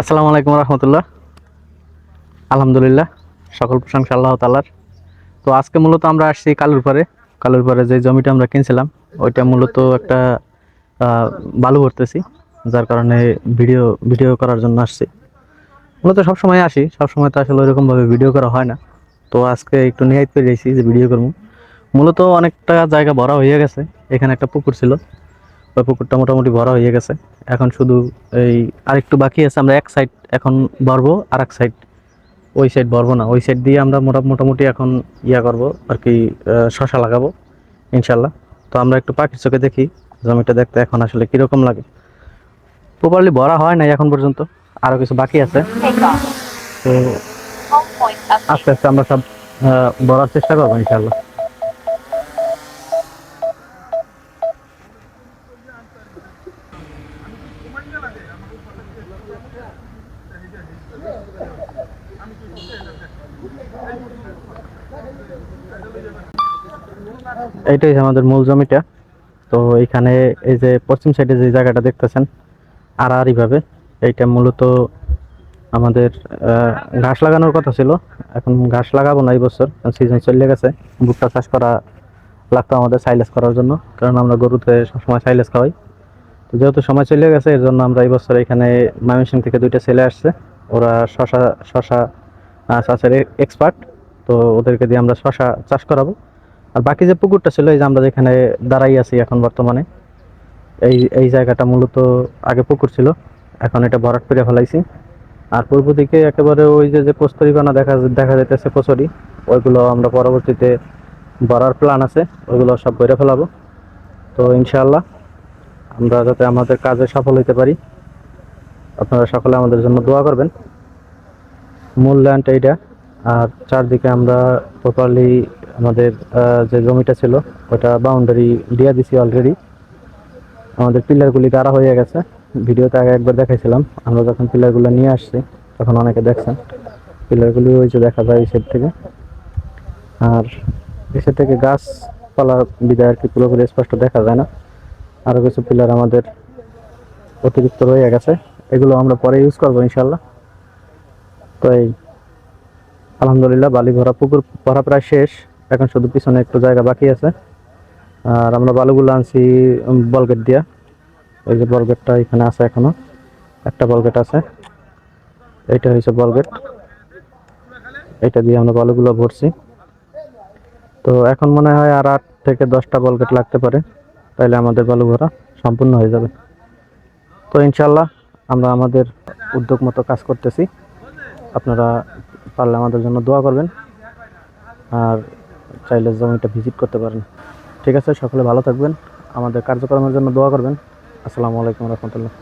আসসালামু আলাইকুম রহমতুল্লাহ। আলহামদুলিল্লাহ, সকল প্রশংসা আল্লাহ তালার তো আজকে মূলত আমরা আসছি কালুর পারে কালুর পারে যে জমিটা আমরা কিনছিলাম, ওইটা মূলত একটা বালু ভরতেছি, যার কারণে ভিডিও ভিডিও করার জন্য আসছি। মূলত সবসময় আসি, সবসময় তো আসলে ওইরকমভাবে ভিডিও করা হয় না। তো আজকে একটু নিহাইত করে যে ভিডিও করব। মূলত অনেকটা জায়গা ভরা হয়ে গেছে, এখানে একটা পুকুর ছিল। ওই পুকুরটা মোটামুটি ভরা হয়ে গেছে। এখন শুধু এই আরেকটু বাকি আছে, আমরা এক সাইড এখন ভরবো আর এক সাইড ওই সাইড ভরবো না। ওই সাইড দিয়ে আমরা মোটা মোটামুটি এখন ইয়া করব, আর কি শশা লাগাবো ইনশাল্লাহ তো আমরা একটু পাখির চোখে দেখি, জমিটা দেখতে এখন আসলে কীরকম লাগে। প্রপারলি ভরা হয় নাই এখন পর্যন্ত আরও কিছু বাকি আছে। তো. আস্তে আস্তে আমরা সব ভরার চেষ্টা করব ইনশাল্লাহ এইটাই আমাদের মূল জমিটা। তো এইখানে এই যে পশ্চিম সাইডে যে জায়গাটা দেখতেছেন, আড়াআড়ি ভাবে, এইটা মূলত আমাদের ঘাস লাগানোর কথা ছিল। এখন ঘাস লাগাবো না এই বছর সিজন চলে গেছে। ভুট্টা চাষ করা লাগতো আমাদের সাইলেস করার জন্য, কারণ আমরা গরুতে সবসময় সাইলেস খাওয়াই। তো যেহেতু সময় চলে গেছে, এর জন্য আমরা এই বছর এখানে ময়মনসিং থেকে দুইটা ছেলে আসছে। ওরা শশা শশা চাষের এক্সপার্ট তো ওদেরকে দিয়ে আমরা শশা চাষ করাবো। আর বাকি যে পুকুরটা ছিল, এই যে আমরা যেখানে দাঁড়াই আছি এখন বর্তমানে, এই এই জায়গাটা মূলত আগে পুকুর ছিল, এখন এটা ভরাট করে ফেলাইছি। আর পূর্ব দিকে একেবারে ওই যে যে কস্তরিকণা দেখা দেখা যাইতেছে কচুরি, ওইগুলো আমরা পরবর্তীতে ভরার প্ল্যান আছে, ওইগুলো সব করে ফেলাবো। তো ইনশাআল্লাহ আমরা যাতে আমাদের কাজে সফল হতে পারি, আপনারা সকলে আমাদের জন্য দোয়া করবেন। মূল ল্যান্ড এইটা। আর চারদিকে আমরা প্রপারলি আমাদের যে জমিটা ছিল, ওটা বাউন্ডারি দিয়ে দিছি অলরেডি আমাদের পিলারগুলি গাড়া হয়ে গেছে। ভিডিওতে আগে একবার দেখাইছিলাম। আমরা যখন পিলারগুলো নিয়ে আসছি, তখন অনেকে দেখছেন। পিলারগুলি ওই যে দেখা যায় সাইড থেকে। আর সাইড থেকে গাছপালা বিদায় আর কি পুরোপুরি স্পষ্ট দেখা যায় না। আরও কিছু পিলার আমাদের অতিরিক্ত রয়ে গেছে। এগুলো আমরা পরে ইউজ করব ইনশাল্লাহ তো এই, আলহামদুলিল্লাহ বালি ভরা পুকুর ভরা প্রায় শেষ। এখন শুধু পিছনে একটু জায়গা বাকি আছে। আর আমরা বালুগুলো আনছি বলগেট দিয়া। ওই যে বলগেটটা এখানে আছে এখনও। একটা বলগেট আছে। এইটা হয়েছে বলগেট এটা দিয়ে আমরা বালুগুলো ভরছি। তো এখন মনে হয় আর আট থেকে দশটা বলগেট লাগতে পারে। তাইলে আমাদের বালু ভরা সম্পূর্ণ হয়ে যাবে। তো ইনশাল্লাহ আমরা আমাদের উদ্যোগ মতো কাজ করতেছি। আপনারা পারলে আমাদের জন্য দোয়া করবেন। আর চাইলে জমিটা ভিজিট করতে পারেন। ঠিক আছে, সকলে ভালো থাকবেন। আমাদের কার্যক্রমের জন্য দোয়া করবেন। আসসালামু আলাইকুম রহমতুল্লাহ।